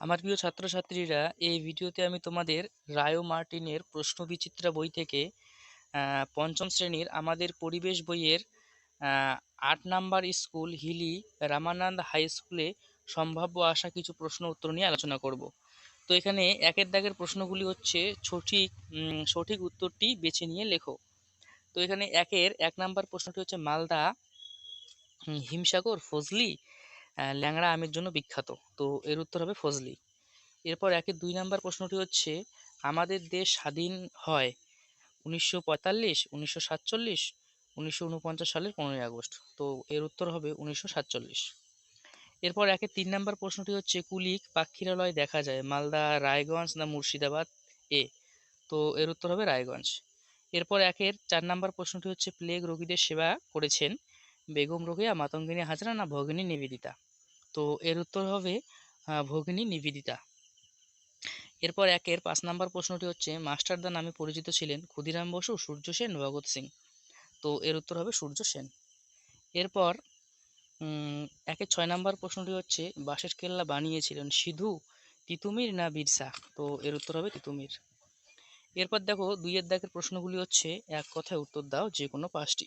আমার প্রিয় ছাত্রছাত্রীরা, এই ভিডিওতে আমি তোমাদের রায়ো মার্টিনের প্রশ্নবিচিত্রা বই থেকে পঞ্চম শ্রেণির আমাদের পরিবেশ বইয়ের আট number school Hili Ramananda high স্কুলে সম্ভাব্য আসা কিছু প্রশ্ন উত্তর নিয়ে আলোচনা করব। তো এখানে একের দাগের প্রশ্নগুলি হচ্ছে, সঠিক সঠিক উত্তরটি বেছে নিয়ে লেখো। তো এখানে একের এক নাম্বার প্রশ্নটি হচ্ছে, মালদা হিমসাগর, ফজলি ল্যাংড়া আমের জন্য বিখ্যাত। তো এর উত্তর হবে ফজলি। এরপর একের দুই নাম্বার প্রশ্নটি হচ্ছে, আমাদের দেশ স্বাধীন হয় উনিশশো পঁয়তাল্লিশ, উনিশশো সাতচল্লিশ, উনিশশো উনপঞ্চাশ সালের পনেরোই আগস্ট। তো এর উত্তর হবে উনিশশো সাতচল্লিশ। এরপর একের তিন নাম্বার প্রশ্নটি হচ্ছে, কুলিক পাখিরালয় দেখা যায় মালদা, রায়গঞ্জ না মুর্শিদাবাদ এ? তো এর উত্তর হবে রায়গঞ্জ। এরপর একের চার নাম্বার প্রশ্নটি হচ্ছে, প্লেগ রোগীদের সেবা করেছেন বেগম রোকেয়া, মাতঙ্গিনী হাজরা না ভগিনী নিবেদিতা? তো এর উত্তর হবে ভগিনী নিবেদিতা। এরপর একের পাঁচ নাম্বার প্রশ্নটি হচ্ছে মাস্টারদা নামে পরিচিত ছিলেন ক্ষুদিরাম বসু, সূর্য সেন, ভগৎ সিং? তো এর উত্তর হবে সূর্য সেন। এরপর একের ছয় নাম্বার প্রশ্নটি হচ্ছে, বাঁশের কেল্লা বানিয়েছিলেন সিধু, তিতুমির না বিরসা তো এর উত্তর হবে তিতুমির। এরপর দেখো, দুইয়ের দাগের প্রশ্নগুলি হচ্ছে, এক কথায় উত্তর দাও যে কোনো পাঁচটি।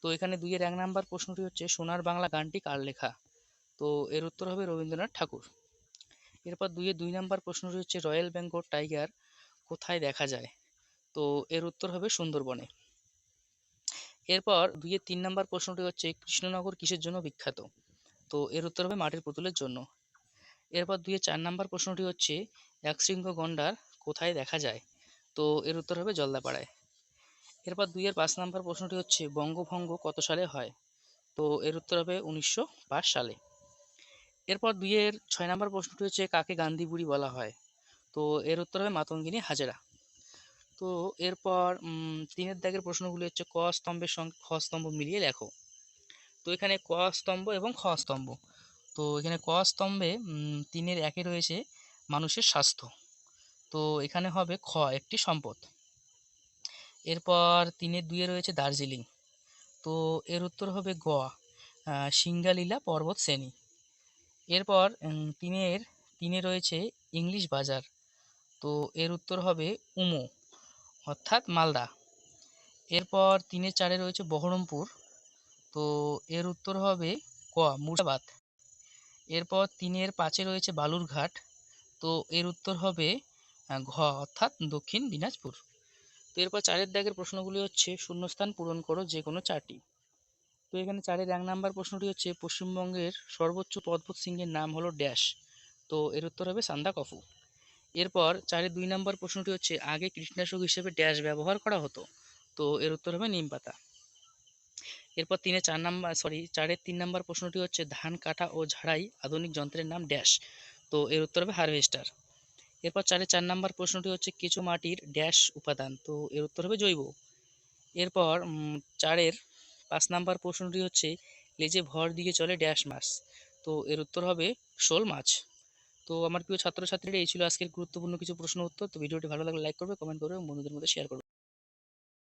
তো এখানে দুইয়ের এক নাম্বার প্রশ্নটি হচ্ছে, সোনার বাংলা গানটি কার লেখা? তো এর উত্তর হবে রবীন্দ্রনাথ ঠাকুর। এরপর দুইয়ে দুই নাম্বার প্রশ্নটি হচ্ছে, রয়্যাল বেঙ্গল টাইগার কোথায় দেখা যায়? তো এর উত্তর হবে সুন্দরবনে। এরপর দুইয়ের তিন নাম্বার প্রশ্নটি হচ্ছে, কৃষ্ণনগর কিসের জন্য বিখ্যাত? তো এর উত্তর হবে মাটির পুতুলের জন্য। এরপর দুইয়ের চার নাম্বার প্রশ্নটি হচ্ছে, একশৃঙ্গ গন্ডার কোথায় দেখা যায়? তো এর উত্তর হবে জলদাপাড়ায়। এরপর দুইয়ের পাঁচ নাম্বার প্রশ্নটি হচ্ছে, বঙ্গভঙ্গ কত সালে হয়? তো এর উত্তর হবে উনিশশো পাঁচ সালে। এরপর দুইয়ের ছয় নম্বর প্রশ্নটি হচ্ছে, কাকে গান্ধী বুড়ি বলা হয়? তো এর উত্তর হবে মাতঙ্গিনী হাজরা। তো এরপর তিনের দাগের প্রশ্নগুলি হচ্ছে, ক স্তম্ভের সঙ্গে, খ স্তম্ভ মিলিয়ে লেখো। তো এখানে ক স্তম্ভ এবং খ স্তম্ভ। তো এখানে ক স্তম্ভে তিনের একে রয়েছে মানুষের স্বাস্থ্য। তো এখানে হবে খ, একটি সম্পদ। এরপর তিনের দুইয়ে রয়েছে দার্জিলিং। তো এর উত্তর হবে গ সিঙ্গালীলা পর্বত শ্রেণি। এরপর তিনের, তিনে রয়েছে ইংলিশ বাজার। তো এর উত্তর হবে উমো, অর্থাৎ মালদা। এরপর তিনের, চারে রয়েছে বহরমপুর। তো এর উত্তর হবে ক, মুর্শিদাবাদ। এরপর তিনের, পাঁচে রয়েছে বালুরঘাট। তো এর উত্তর হবে ঘ, অর্থাৎ দক্ষিণ দিনাজপুর। তো এরপর চারের দাগের প্রশ্নগুলি হচ্ছে, শূন্যস্থান পূরণ করো যে কোনো চারটি। তো এখানে চারের এক নাম্বার প্রশ্নটি হচ্ছে, পশ্চিমবঙ্গের সর্বোচ্চ পর্বত শৃঙ্গের নাম হলো ড্যাশ। তো এর উত্তর হবে সান্দাকফু এরপর চারের দুই নাম্বার প্রশ্নটি হচ্ছে, আগে কীটনাশক হিসেবে ড্যাশ ব্যবহার করা হতো? তো এর উত্তর হবে নিম পাতা। এরপর তিনে চার নাম্বার সরি চারের তিন নাম্বার প্রশ্নটি হচ্ছে, ধান কাটা ও ঝাড়াই আধুনিক যন্ত্রের নাম ড্যাশ। তো এর উত্তর হবে হারভেস্টার। এরপর চারের চার নাম্বার প্রশ্নটি হচ্ছে, কেঁচো মাটির ড্যাশ উপাদান। তো এর উত্তর হবে জৈব। এরপর চারের পাঁচ নাম্বার প্রশ্নটি হচ্ছে, লেজে ভর দিয়ে চলে ড্যাশ মাছ। তো এর উত্তর হবে শোল মাছ। তো আমার প্রিয় ছাত্রছাত্রীরা, এই ছিল আজকের গুরুত্বপূর্ণ কিছু প্রশ্ন উত্তর। তো ভিডিওটি ভালো লাগলে লাইক করবে কমেন্ট করবে এবং বন্ধুদের মধ্যে শেয়ার করবে।